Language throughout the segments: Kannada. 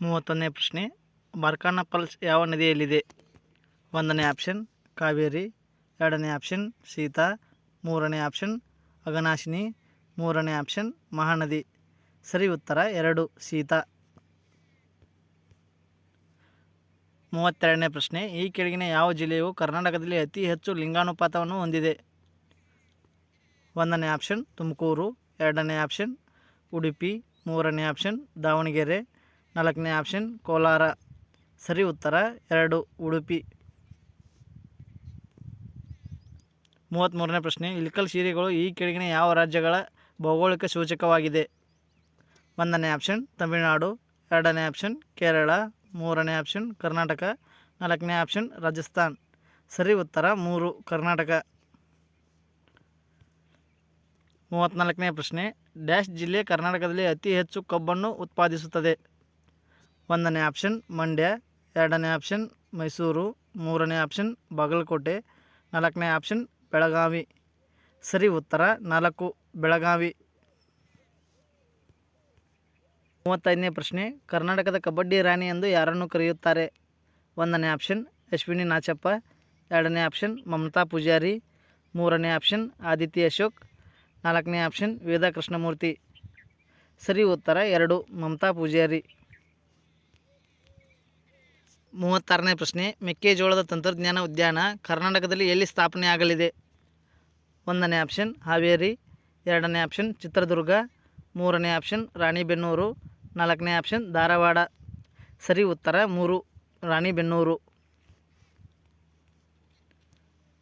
ಮೂವತ್ತೊಂದನೇ ಪ್ರಶ್ನೆ. ಬರ್ಕಾನ ಪಲ್ಸ್ ಯಾವ ನದಿಯಲ್ಲಿದೆ? ಒಂದನೇ ಆಪ್ಷನ್, ಕಾವೇರಿ. ಎರಡನೇ ಆಪ್ಷನ್, ಸೀತಾ. ಮೂರನೇ ಆಪ್ಷನ್ ಅಗನಾಶಿನಿ ಮೂರನೇ ಆಪ್ಷನ್, ಮಹಾನದಿ. ಸರಿ ಉತ್ತರ ಎರಡು, ಸೀತಾ. ಮೂವತ್ತೆರಡನೇ ಪ್ರಶ್ನೆ, ಈ ಕೆಳಗಿನ ಯಾವ ಜಿಲ್ಲೆಯು ಕರ್ನಾಟಕದಲ್ಲಿ ಅತಿ ಹೆಚ್ಚು ಲಿಂಗಾನುಪಾತವನ್ನು ಹೊಂದಿದೆ? ಒಂದನೇ ಆಪ್ಷನ್, ತುಮಕೂರು. ಎರಡನೇ ಆಪ್ಷನ್, ಉಡುಪಿ. ಮೂರನೇ ಆಪ್ಷನ್, ದಾವಣಗೆರೆ. ನಾಲ್ಕನೇ ಆಪ್ಷನ್ ಕೋಲಾರ. ಸರಿ ಉತ್ತರ, ಎರಡು, ಉಡುಪಿ. ಮೂವತ್ತ್ಮೂರನೇ ಪ್ರಶ್ನೆ, ಇಲ್ಕಲ್ ಸೀರೆಗಳು ಈ ಕೆಳಗಿನ ಯಾವ ರಾಜ್ಯಗಳ ಭೌಗೋಳಿಕ ಸೂಚಕವಾಗಿದೆ? ಒಂದನೇ ಆಪ್ಷನ್ ತಮಿಳುನಾಡು, ಎರಡನೇ ಆಪ್ಷನ್ ಕೇರಳ, ಮೂರನೇ ಆಪ್ಷನ್ ಕರ್ನಾಟಕ, ನಾಲ್ಕನೇ ಆಪ್ಷನ್ ರಾಜಸ್ಥಾನ್. ಸರಿ ಉತ್ತರ, ಮೂರು, ಕರ್ನಾಟಕ. ಮೂವತ್ತ್ನಾಲ್ಕನೇ ಪ್ರಶ್ನೆ, ಡ್ಯಾಶ್ ಜಿಲ್ಲೆ ಕರ್ನಾಟಕದಲ್ಲಿ ಅತಿ ಹೆಚ್ಚು ಕಬ್ಬನ್ನು ಉತ್ಪಾದಿಸುತ್ತದೆ. ಒಂದನೇ ಆಪ್ಷನ್ ಮಂಡ್ಯ, ಎರಡನೇ ಆಪ್ಷನ್ ಮೈಸೂರು, ಮೂರನೇ ಆಪ್ಷನ್ ಬಾಗಲಕೋಟೆ, ನಾಲ್ಕನೇ ಆಪ್ಷನ್ ಬೆಳಗಾವಿ. ಸರಿ, ಉತ್ತರ ನಾಲ್ಕು, ಬೆಳಗಾವಿ. ಮೂವತ್ತೈದನೇ ಪ್ರಶ್ನೆ, ಕರ್ನಾಟಕದ ಕಬಡ್ಡಿ ರಾಣಿ ಎಂದು ಯಾರನ್ನು ಕರೆಯುತ್ತಾರೆ? ಒಂದನೇ ಆಪ್ಷನ್ ಅಶ್ವಿನಿ ನಾಚಪ್ಪ, ಎರಡನೇ ಆಪ್ಷನ್ ಮಮತಾ ಪೂಜಾರಿ, ಮೂರನೇ ಆಪ್ಷನ್ ಆದಿತ್ಯ ಅಶೋಕ್, ನಾಲ್ಕನೇ ಆಪ್ಷನ್ ವೇದ ಕೃಷ್ಣಮೂರ್ತಿ ಸರಿ, ಉತ್ತರ ಎರಡು, ಮಮತಾ ಪೂಜಾರಿ. ಮೂವತ್ತಾರನೇ ಪ್ರಶ್ನೆ, ಮೆಕ್ಕೆಜೋಳದ ತಂತ್ರಜ್ಞಾನ ಉದ್ಯಾನ ಕರ್ನಾಟಕದಲ್ಲಿ ಎಲ್ಲಿ ಸ್ಥಾಪನೆ ಆಗಲಿದೆ? ಒಂದನೇ ಆಪ್ಷನ್, ಹಾವೇರಿ, ಎರಡನೇ ಆಪ್ಷನ್, ಚಿತ್ರದುರ್ಗ, ಮೂರನೇ ಆಪ್ಷನ್, ರಾಣಿಬೆನ್ನೂರು, ನಾಲ್ಕನೇ ಆಪ್ಷನ್, ಧಾರವಾಡ. ಸರಿ, ಉತ್ತರ ಮೂರು, ರಾಣಿಬೆನ್ನೂರು.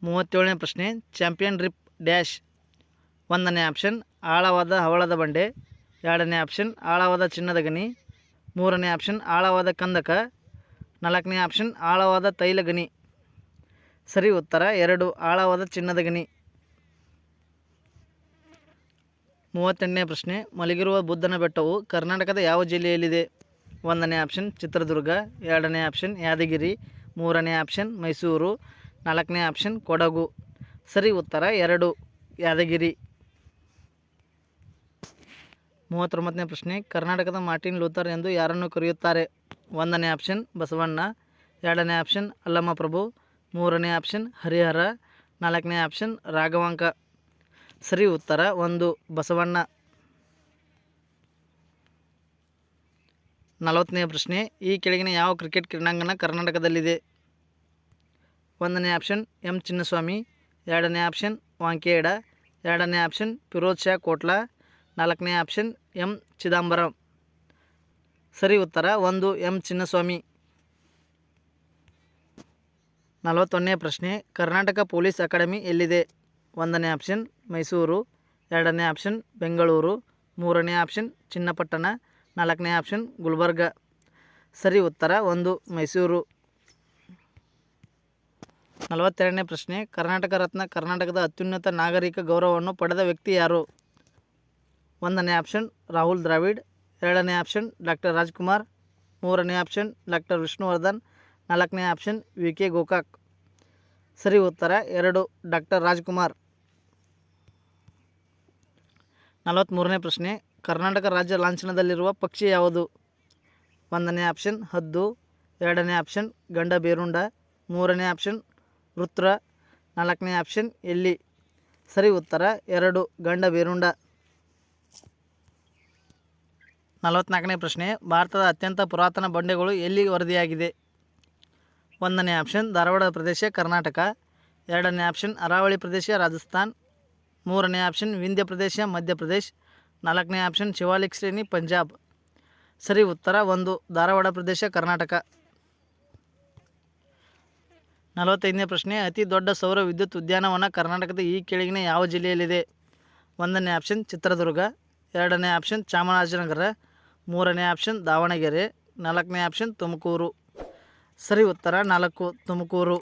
ಮೂವತ್ತೇಳನೇ ಪ್ರಶ್ನೆ, ಚಾಂಪಿಯನ್ ರಿಪ್ ಡ್ಯಾಶ್. ಒಂದನೇ ಆಪ್ಷನ್, ಆಳವಾದ ಹವಳದ ಬಂಡೆ. ಎರಡನೇ ಆಪ್ಷನ್, ಆಳವಾದ ಚಿನ್ನದ ಗಣಿ. ಮೂರನೇ ಆಪ್ಷನ್, ಆಳವಾದ ಕಂದಕ. ನಾಲ್ಕನೇ ಆಪ್ಷನ್ ಆಳವಾದ ತೈಲ ಗಣಿ. ಸರಿ, ಉತ್ತರ ಎರಡು, ಆಳವಾದ ಚಿನ್ನದ ಗಣಿ. ಮೂವತ್ತೆಂಟನೇ ಪ್ರಶ್ನೆ, ಮಲಗಿರುವ ಬುದ್ಧನ ಬೆಟ್ಟವು ಕರ್ನಾಟಕದ ಯಾವ ಜಿಲ್ಲೆಯಲ್ಲಿದೆ? ಒಂದನೇ ಆಪ್ಷನ್ ಚಿತ್ರದುರ್ಗ, ಎರಡನೇ ಆಪ್ಷನ್ ಯಾದಗಿರಿ, ಮೂರನೇ ಆಪ್ಷನ್ ಮೈಸೂರು, ನಾಲ್ಕನೇ ಆಪ್ಷನ್ ಕೊಡಗು. ಸರಿ, ಉತ್ತರ ಎರಡು, ಯಾದಗಿರಿ. ಮೂವತ್ತೊಂಬತ್ತನೇ ಪ್ರಶ್ನೆ, ಕರ್ನಾಟಕದ ಮಾರ್ಟಿನ್ ಲೂಥರ್ ಎಂದು ಯಾರನ್ನು ಕರೆಯುತ್ತಾರೆ? ಒಂದನೇ ಆಪ್ಷನ್ ಬಸವಣ್ಣ, ಎರಡನೇ ಆಪ್ಷನ್ ಅಲ್ಲಮ್ಮ ಪ್ರಭು ಮೂರನೇ ಆಪ್ಷನ್ ಹರಿಹರ, ನಾಲ್ಕನೇ ಆಪ್ಷನ್ ರಾಘವಾಂಕ. ಸರಿ, ಉತ್ತರ ಒಂದು, ಬಸವಣ್ಣ. ನಲವತ್ತನೇ ಪ್ರಶ್ನೆ, ಈ ಕೆಳಗಿನ ಯಾವ ಕ್ರಿಕೆಟ್ ಕ್ರೀಡಾಂಗಣ ಕರ್ನಾಟಕದಲ್ಲಿದೆ? ಒಂದನೇ ಆಪ್ಷನ್ ಎಂ ಚಿನ್ನಸ್ವಾಮಿ, ಎರಡನೇ ಆಪ್ಷನ್ ವಾಂಕೇಡ, ಎರಡನೇ ಆಪ್ಷನ್ ಫಿರೋಜ್ ಶಾ ಕೋಟ್ಲಾ, ನಾಲ್ಕನೇ ಆಪ್ಷನ್ ಎಂ ಚಿದಂಬರಂ. ಸರಿ ಉತ್ತರ ಒಂದು ಎಂ ಚಿನ್ನಸ್ವಾಮಿ. ನಲವತ್ತೊಂದನೇ ಪ್ರಶ್ನೆ, ಕರ್ನಾಟಕ ಪೊಲೀಸ್ ಅಕಾಡೆಮಿ ಎಲ್ಲಿದೆ? ಒಂದನೇ ಆಪ್ಷನ್, ಮೈಸೂರು, ಎರಡನೇ ಆಪ್ಷನ್, ಬೆಂಗಳೂರು, ಮೂರನೇ ಆಪ್ಷನ್, ಚಿನ್ನಪಟ್ಟಣ, ನಾಲ್ಕನೇ ಆಪ್ಷನ್, ಗುಲ್ಬರ್ಗ. ಸರಿ ಉತ್ತರ ಒಂದು, ಮೈಸೂರು. ನಲವತ್ತೆರಡನೇ ಪ್ರಶ್ನೆ, ಕರ್ನಾಟಕ ರತ್ನ ಕರ್ನಾಟಕದ ಅತ್ಯುನ್ನತ ನಾಗರಿಕ ಗೌರವವನ್ನು ಪಡೆದ ವ್ಯಕ್ತಿ ಯಾರು? ಒಂದನೇ ಆಪ್ಷನ್, ರಾಹುಲ್ ದ್ರಾವಿಡ್ ಎರಡನೇ ಆಪ್ಷನ್ ಡಾಕ್ಟರ್ ರಾಜ್ಕುಮಾರ್, ಮೂರನೇ ಆಪ್ಷನ್ ಡಾಕ್ಟರ್ ವಿಷ್ಣುವರ್ಧನ್, ನಾಲ್ಕನೇ ಆಪ್ಷನ್ ವಿ ಕೆ ಗೋಕಾಕ್. ಸರಿ ಉತ್ತರ ಎರಡು ಡಾಕ್ಟರ್ ರಾಜ್ಕುಮಾರ್. ನಲವತ್ತ್ಮೂರನೇ ಪ್ರಶ್ನೆ, ಕರ್ನಾಟಕ ರಾಜ್ಯ ಲಾಂಛನದಲ್ಲಿರುವ ಪಕ್ಷಿ ಯಾವುದು? ಒಂದನೇ ಆಪ್ಷನ್ ಹದ್ದು, ಎರಡನೇ ಆಪ್ಷನ್ ಗಂಡ ಬೇರುಂಡ, ಮೂರನೇ ಆಪ್ಷನ್ ವೃತ್ರ, ನಾಲ್ಕನೇ ಆಪ್ಷನ್ ಎಲ್ಲಿ? ಸರಿ ಉತ್ತರ ಎರಡು ಗಂಡ ಬೇರುಂಡ. ನಲವತ್ನಾಲ್ಕನೇ ಪ್ರಶ್ನೆ, ಭಾರತದ ಅತ್ಯಂತ ಪುರಾತನ ಬಂಡೆಗಳು ಎಲ್ಲಿ ವರದಿಯಾಗಿದೆ? ಒಂದನೇ ಆಪ್ಷನ್ ಧಾರವಾಡ ಪ್ರದೇಶ, ಕರ್ನಾಟಕ. ಎರಡನೇ ಆಪ್ಷನ್, ಅರಾವಳಿ ಪ್ರದೇಶ, ರಾಜಸ್ಥಾನ್. ಮೂರನೇ ಆಪ್ಷನ್, ವಿಂಧ್ಯ ಪ್ರದೇಶ ಮಧ್ಯಪ್ರದೇಶ್ ನಾಲ್ಕನೇ ಆಪ್ಷನ್, ಶಿವಾಲಿಕ್ ಶ್ರೇಣಿ, ಪಂಜಾಬ್. ಸರಿ, ಉತ್ತರ ಒಂದು, ಧಾರವಾಡ ಪ್ರದೇಶ, ಕರ್ನಾಟಕ. ನಲವತ್ತೈದನೇ ಪ್ರಶ್ನೆ, ಅತಿ ದೊಡ್ಡ ಸೌರ ವಿದ್ಯುತ್ ಉದ್ಯಾನವನ ಕರ್ನಾಟಕದ ಈ ಕೆಳಗಿನ ಯಾವ ಜಿಲ್ಲೆಯಲ್ಲಿದೆ? ಒಂದನೇ ಆಪ್ಷನ್, ಚಿತ್ರದುರ್ಗ. ಎರಡನೇ ಆಪ್ಷನ್, ಚಾಮರಾಜನಗರ. ಮೂರನೇ ಆಪ್ಷನ್ ದಾವಣಗೆರೆ ನಾಲ್ಕನೇ ಆಪ್ಷನ್ ತುಮಕೂರು. ಸರಿ ಉತ್ತರ ನಾಲ್ಕು ತುಮಕೂರು.